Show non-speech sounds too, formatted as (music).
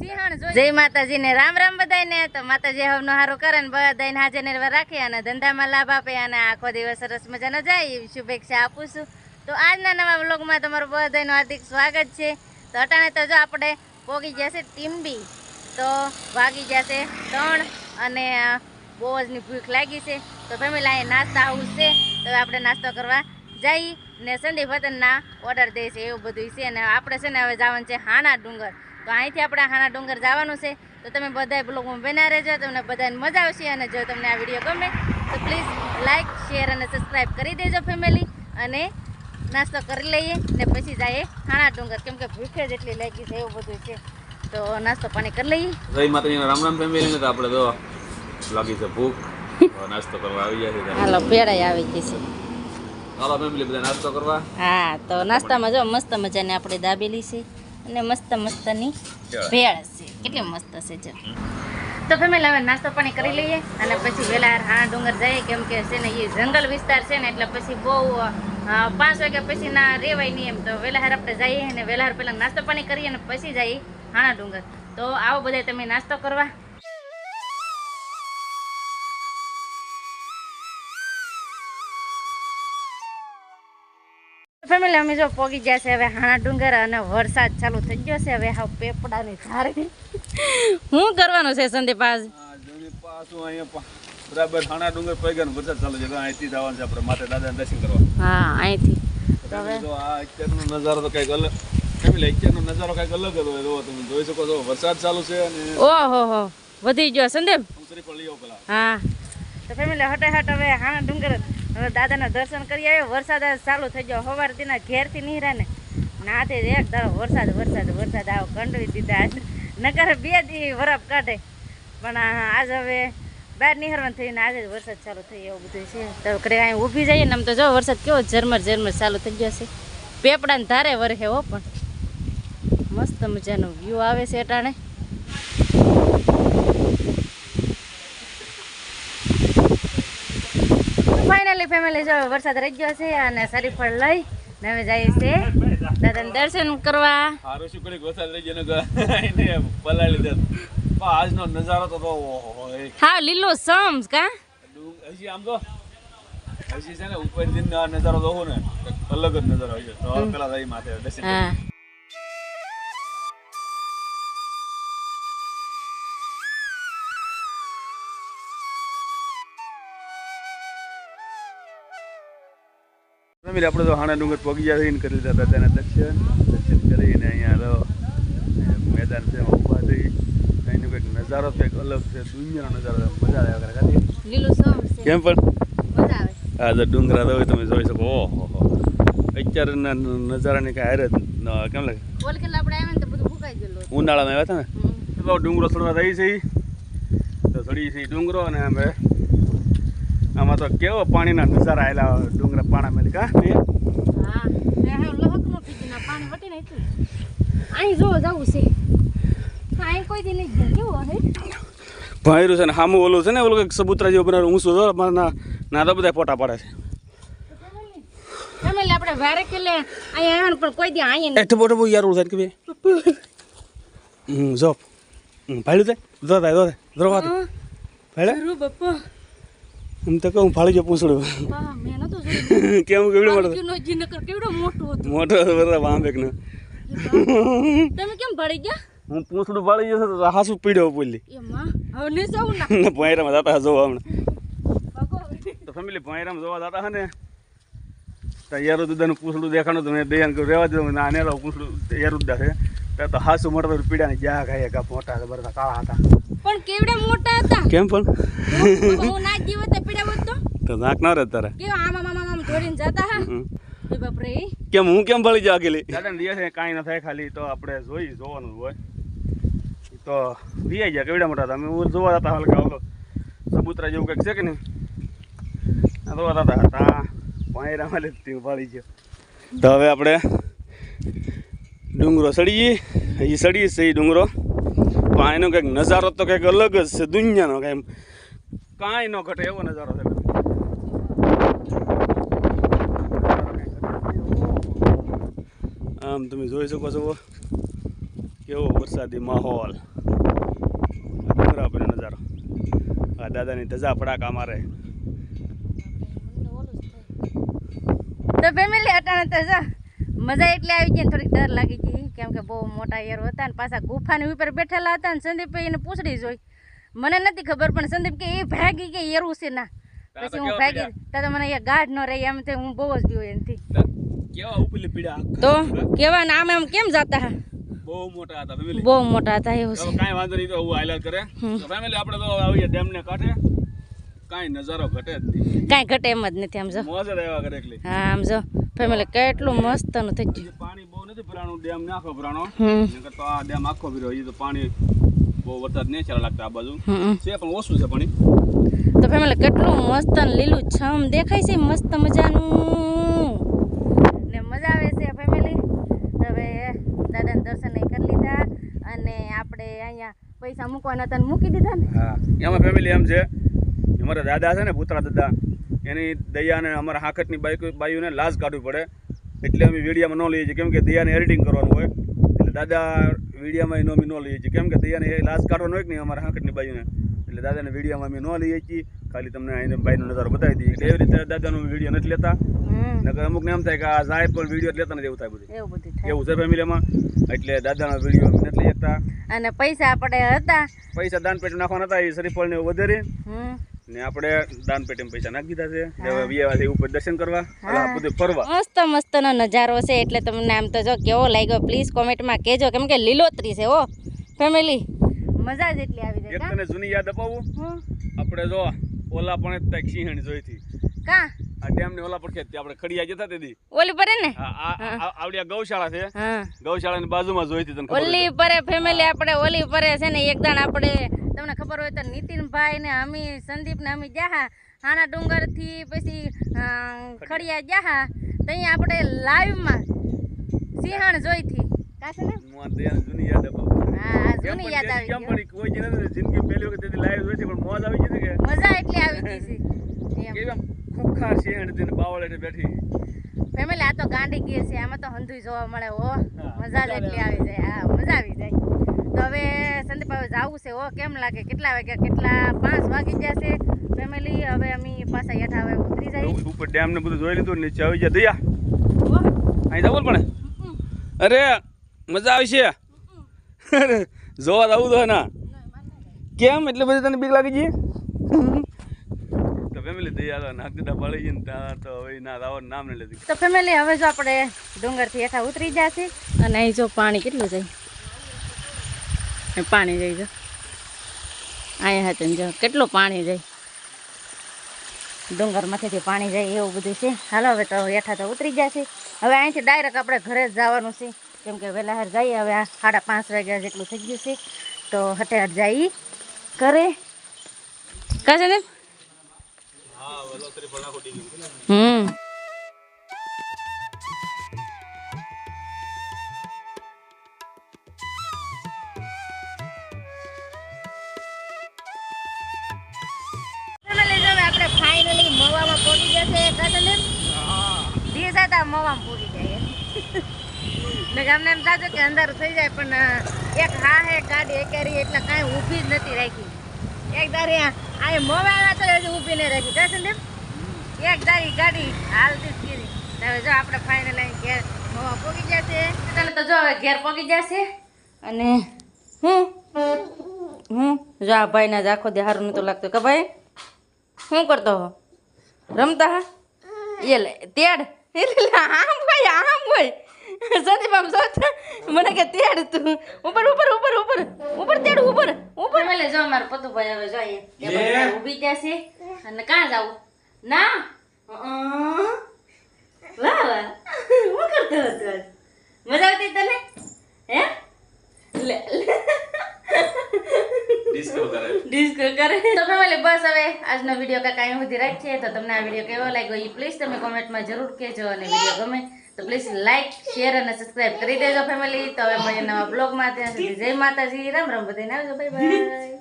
સિંહણ જોઈ. જય માતાજી ને રામ રામ બધાયને. તો માતાજી હવનો હારો કરે ને બધાને હાજર ને રાખે અને ધંધામાં લાભ આપે અને આખો દિવસ સરસ મજાનો જાય એવી શુભેચ્છા આપું છું. તો આજના નવા વ્લોગમાં તમારું બધાનું હાર્દિક સ્વાગત છે. તો અટાણે તો જો આપણે પોગી જશે ટીમ્બી તો વાગી જશે ત્રણ અને બહુ જની ભૂખ લાગી છે. તો ફેમિલી, અહીંયા નાસ્તા આવું છે. તો આપણે નાસ્તો કરવા જઈ ને સંદીપ વતનના ઓર્ડર દે છે એવું બધું છે અને આપણે છે ને હવે જવાનું છે હાના ડુંગર. તો અહીંથી આપણે હાના ડુંગર જવાનું છે. તો તમે બધા બ્લોગમાં બના રહેજો તમને બધાને મજા આવશે અને જો તમને આ વીડિયો ગમે તો પ્લીઝ લાઇક શેર અને સબસ્ક્રાઈબ કરી દેજો ફેમિલી અને નાસ્તો કરી લઈએ ને પછી જઈએ હાણા ડુંગર. કેમ કે ભૂખે જ એટલી લાગી છે એવું બધું છે. તો નાસ્તો પાણી કરી લઈએ. જય માતાજી રામ રામ ફેમિલી ને તો આપણે તો લાગી છે ભૂખ. નાસ્તો કરવા આવી જાય છે. હાલો પેડાઈ આવી ગઈ ચાલો ફેમિલી બધા નાસ્તો કરવા. હા તો નાસ્તામાં જો મસ્ત મજાની આપણે દાબેલી છે અને મસ્ત મસ્તની ભેળ છે. કેટલી મસ્ત છે જો. તો ફેમિલી હવે નાસ્તો પાણી કરી લઈએ અને પછી વેલા હા ડુંગર જઈએ કેમ કે છે ને એ જંગલ વિસ્તાર છે ને એટલે પછી બહુ પાંચ વાગ્યા પછી ના રેવાય નહીં એમ. તો વેલાહાર આપણે જઈએ અને વેલાહાર પહેલાં નાસ્તો પાણી કરીએ અને પછી જઈએ. હાણા ડુંગર. તો આવો બધા તમે નાસ્તો કરવા. ફેમિલી અમે જો પોગી ગયા છે હવે હાણા ડુંગર અને વરસાદ ચાલુ થઈ ગયો છે હવે હાવ પેપડાની ધારે. શું કરવાનું છે સંદીપ આજ? બરાબર હાણા ડુંગર પૈગા વરસાદ ચાલુ છે અહીંથી જવાનું છે આપણે માથે દાદા દર્શન કરવા. હા અહીંથી. તો આ અત્યારનો નજારો તો કંઈક અલગ ફેમિલી અત્યારનો નજારો કંઈક અલગ હતો જો તમે જોઈ શકો છો વરસાદ ચાલુ છે અને ઓહો હો વધી ગયો સંદીપ. હા. તો ફેમિલી હટે હટ હવે હાણા ડુંગર હવે દાદાના દર્શન કરી આવ્યો. વરસાદ ચાલુ થઈ ગયો. સવારથી ના ઘેરથી નીરા ને. નાથે જ એક ધારો વરસાદ વરસાદ વરસાદ. આવો કંડવી દીધા આજ નકર બે દી વરાપ કાઢે. પણ આજ હવે બહાર નીહરવાનું થઈને આજે જ વરસાદ ચાલુ થઈ એવું બધું છે. તો કરે અહીં ઊભી જઈએ ને આમ તો જો વરસાદ કેવો ઝરમર ઝરમર ચાલુ થઈ ગયો છે. પેપડાને ધારે વરહે હો પણ. મસ્ત મજાનો વ્યૂ આવે છે અટાણે. ફેમિલી જો વરસાદ રહી ગયો છે અને શરીફળ લઈ ને હવે જઈએ છે દાદાને દર્શન કરવા. હારું શું કરી વરસાદ રહી ગયો ને (laughs) એને પલાળી દે પણ આજનો નજારો તો તો હા. લીલો સમ્સ કા? હજી આમ તો હજી છે ને ઉપર દિન નજારો જોવો ને અલગ જ નજારો હોય છે તો પેલા જઈ માથે દર્શન ફેમિલી આપણે તો હાણા ડુંગર પગી થઈને કરી લીધા દાદાના દર્શન. દર્શન કરીને અહીંયા તો મેદાન છે એમાં ઊભા થઈ અહીંનો કંઈક નજારો કંઈક અલગ છે દુનિયાનો નજારો મજા આવે કરે ખાલી. કેમ પણ? હા તો ડુંગરા તો તમે જોઈ શકો. ઓહો અત્યારના નજારાની કાંઈ હારે કેમ લાગે? ઉનાળામાં આવ્યા હતા ને. તો ડુંગરો ચડવા રહી છે. તો ચડી છે ડુંગરો અને અમે આમાં તો કેવો પાણીના નજારા આવેલા ડુંગરા પાણા મેલી કા? ભાઈરું છે ને સામું ઓલું છે ને ઓલું કંઈક સબૂતરા જેવું બનાવેલું ઊંચું તો મારા ના તો બધા ફોટા પાડે છે. આપણે વારે કેલે અહીં આવ્યા પણ કોઈ દી અહીં એ ટબો ટબો યાર થાય કે બે? હમ જો. ભાડ્યું તે જો થાય જો થાય ધ્રોવા દે ભાડે રૂ બપ્પા એમ તો કહું ફાળી જો પૂછડું કેમ કેવડું નકર કેવડો મોટો મોટો બધા વાંબેક ને તમે કેમ ભળી ગયા? હું પૂછડું પાડી જશે તો હાસુ પીડ્યો બોલી હવે ને જાઉં ના? ને જતા જોવા હમણાં. તો ફેમિલી ભોંયરામાં જોવા જતા હે ને? યારો દુદાનું પૂછડું દેખાણું તો મેં દયાન રહેવા દો ના નેલો પૂછડું યારું દા છે ત્યાં તો હાસુ મોટા પીડા ને જ્યાં ખાઈ કા મોટા બધા કાળા હતા. પણ કેવડા મોટા હતા? કેમ પણ? હું ના જીવો તો નાક ના રહે તારે. કેવા આમ આમ આમ આમ દોડીને જતા હા? એ બાપરે. કેમ હું કેમ ભળી જા અકેલી દાદા ને છે કાંઈ ના થાય ખાલી તો આપણે જોઈ જોવાનું હોય. તો રિયા જાય કેવડા મોટા? હતા અમે હું જોવા જતા હલકા હલકો. સબૂતરા જેવું કંઈક છે કે નહીં? આ જોવા હતા. હતા પાયરામાં લેતી ભાળી ગયો. તો હવે આપણે ડુંગરો સડીએ એ સડીએ છે એ ડુંગરો. પણ એનો કંઈક નજારો તો કંઈક અલગ જ છે દુનિયાનો કંઈ કાંઈ ન ઘટે એવો નજારો છે. આમ તમે જોઈ શકો છો. કેવો વરસાદી માહોલ. આ નજારો. આ દાદાની ધજા ફડાકા મારે તો ફેમિલી અટાણે તો મજા એટલે આવી ગઈ ને થોડીક ડર લાગી ગઈ. કેમ કે બહુ મોટા એર હતા ને પાછા ગુફાની ઉપર બેઠેલા હતા ને સંદીપ એને પૂછડી જોઈ. મને નથી ખબર પણ સંદીપ કે એ ભાગી ગઈ એરું છે ના. પછી હું ભાગી તો તો મને એ ગાઢ ન રહી એમ હું બહુ જ ગયો એનથી. કેવા ઉપલી પીડા તો કેવા ને આમ એમ કેમ જતા હા? બહુ મોટા હતા ફેમિલી બહુ મોટા હતા એવું છે. કાંઈ વાંધો નહીં તો હું હાઈલાઈટ કરે. તો ફેમિલી આપણે તો આવીએ ડેમને કાંઠે કાંઈ નજારો ઘટે જ નહીં. કાંઈ ઘટે એમ જ નથી આમ જો. મોજ રહેવા કરે એટલે હા આમ જો. ફેમિલી કેટલું મસ્તનું થઈ ગયું. પાણી બહુ નથી ભરાણું ડેમ ને આખો ભરાણો નકર તો આ ડેમ આખો ભર્યો હજી તો પાણી બહુ વરસાદ નહીં ચાલે લાગતા આ બાજુ. છે પણ ઓછું છે પાણી. તો ફેમિલી કેટલું મસ્ત ને લીલું છમ દેખાય છે મસ્ત મજાનું ને મજા આવે છે ફેમિલી હવે દાદાને દર્શન ય કરી લીધા અને આપણે અહીંયા પૈસા મૂકવાના હતા મૂકી દીધા ને. હા, એમાં ફેમિલી એમ છે, અમારા દાદા છે ને, પૂતળા દાદા, એની દયાને અમારા હાકટની બાઈક બાયુને લાજ કાઢવી પડે. એટલે અમે વિડીયામાં ન લઈએ છીએ, કેમ કે દયાને એડિટિંગ કરવાનું હોય. એટલે દાદા વિડીયામાં નો અમે ન લઈએ છીએ, કેમ કે દયાને એ લાજ કાઢવાનો હોય કે નહીં અમારા હાકટની બાયુને એટલે દાદાને વિડીયામાં અમે ન લઈએ છીએ. ખાલી તમને આઈને બાઈનો નજારો બતાવી દઈએ. એટલે એવી રીતે દાદાનો વીડિયો નથી લેતા. હમ. અમુક ને એમ થાય કે આ જાય પણ વીડિયો લેતા નથી એવું થાય બધું. એવું બધું થાય. એવું છે ફેમિલીમાં? એટલે દાદાનો વીડિયો અમે નથી લઈ શકતા અને પૈસા આપણે હતા. પૈસા દાન પેટી નાખવાના હતા એ શરીફળ ને વધારે. ને આપણે દાન પેટીમાં પૈસા નાખી દીધા છે. હવે વિયાવાથી ઉપર દર્શન કરવા. બધું ફરવા. મસ્ત મસ્તનો નજારો છે એટલે તમને આમ તો જો કેવો લાગ્યો પ્લીઝ કોમેન્ટમાં કહેજો. કેમ કે લીલોતરી છે ઓ ફેમિલી મજા જ એટલી આવી એક જાય તને જૂની યાદ અપાવું? આપણે જો ઓલા પણ ત્યાં સિંહણ જોઈતી. કા? આ ડેમની ઓલા પડખે આપણે ખડિયા જતા તેથી ઓલી પરે ને? આ આવડી ગૌશાળા છે. ગૌશાળા ની બાજુમાં જોઈ હતી તને ઓલી પરે ફેમિલી આપણે ઓલી પરે છે ને એક દાણ આપણે તમને ખબર હોય તો નીતિનભાઈ ને અમી સંદીપ ને અમી જાહા હાના ડુંગરથી પછી ખડિયા જાહા ત્યાં આપણે લાઈવમાં સિંહણ જોઈ થી કાશે ને? હું આ જૂની યાદ અપાવું હા જૂની યાદ આવી કેમ ગઈ કોઈ જ જિંદગી પહેલી વખત તેથી લાઈવ જોઈ પણ મોજ આવી ગઈ છે કે? મજા એટલી આવી ગઈ છે. ખુખાર છે હતી ને બાવળ બેઠી. ફેમિલી આ તો ગાંડી ગીર છે. આમાં તો હંધુય જોવા મળે હો. મજા જ એટલી આવી. જાય. હા મજા આવી જાય. તો હવે સંદીપ હવે જવું છે હો. કેમ લાગે? કેટલા વાગ્યા? કેટલા? પાંચ વાગી ગયા છે. ફેમિલી હવે અમે પાછા હેઠા હવે ઉતરી જાય ઉપર ડેમ ને બધું જોઈ લીધું નીચે આવી ગયા. દયા? અહીં જવું પણ? અરે મજા આવી છે. અરે જોવા જવું તો ના. કેમ? એટલે બધી તને બીક લાગી ગઈ? તો દયા તો પડી ગઈ ત્યાં તો હવે ના રાવણ નામ ને લીધું. તો ફેમિલી હવે જો આપણે ડુંગરથી હેઠા ઉતરી જશે અને અહીં જો પાણી કેટલું જાય. પાણી જાય જો. અહીંયા હતું જો કેટલું પાણી જાય. ડુંગરમાંથી પાણી જાય એવું બધું છે. હાલો હવે તો હેઠા તો ઉતરી જશે હવે અહીંથી ડાયરેક્ટ આપણે ઘરે જ જવાનું છે. કેમ કે વહેલા હાર જઈએ હવે સાડા પાંચ વાગ્યા જેટલું થઈ ગયું છે. તો હટે હટ જઈ ઘરે. છે ને? હમ. ફાઇનલી મવામાં પૂરી જશે કાતલે દી સાથે મવામાં પૂરી જાય ને એમ થાતું કે અંધારું થઈ જાય, પણ એક હા હે ગાડી એકેરી, એટલે કાંઈ ઊભી જ નથી રાખી. એક દારી આ મોવા તો હજી ઊભી નહીં રાખી. કા સંદીપ. એક દારી ગાડી હાલતી જ હવે જો આપણે ફાઇનલ અહીં ઘેર મોવા પહોંચી જશે તને તો જો હવે ઘેર પહોંચી જશે અને હું? હું? જો આ ભાઈને જ આખો દે સારું નતું લાગતું કે ભાઈ? શું કરતો હો? રમતા હા? એ તેડ. એટલે આમ ભાઈ આમ હોય. સંદીપ પામ જોતા મને કે તેડ તું ઉપર ઉપર ઉપર ઉપર ઉપર તેડ ઉપર ઉપર મેલે જો મારો પતુ ભાઈ હવે જોઈએ ઊભી જશે અને કાં જાવ ના વાહ વાહ હું કરતો હતો મજા આવતી તને હે લે લે ડિસ્કો કરે ડિસ્કો કરે તો ફેમિલી બસ હવે આજનો વીડિયો કાંઈ કાંઈ સુધી રાખીએ તો તમને આ વીડિયો કેવો લાગ્યો એ પ્લીઝ તમે કોમેન્ટમાં જરૂર કહેજો અને વીડિયો ગમે તો પ્લીઝ લાઈક શેર અને સબસ્ક્રાઇબ કરી દેજો ફેમિલી તો હવે મળીએ નવા બ્લોગમાં ત્યાં સુધી જય માતાજી. રામ રામ. બધાને આવજો. Bye bye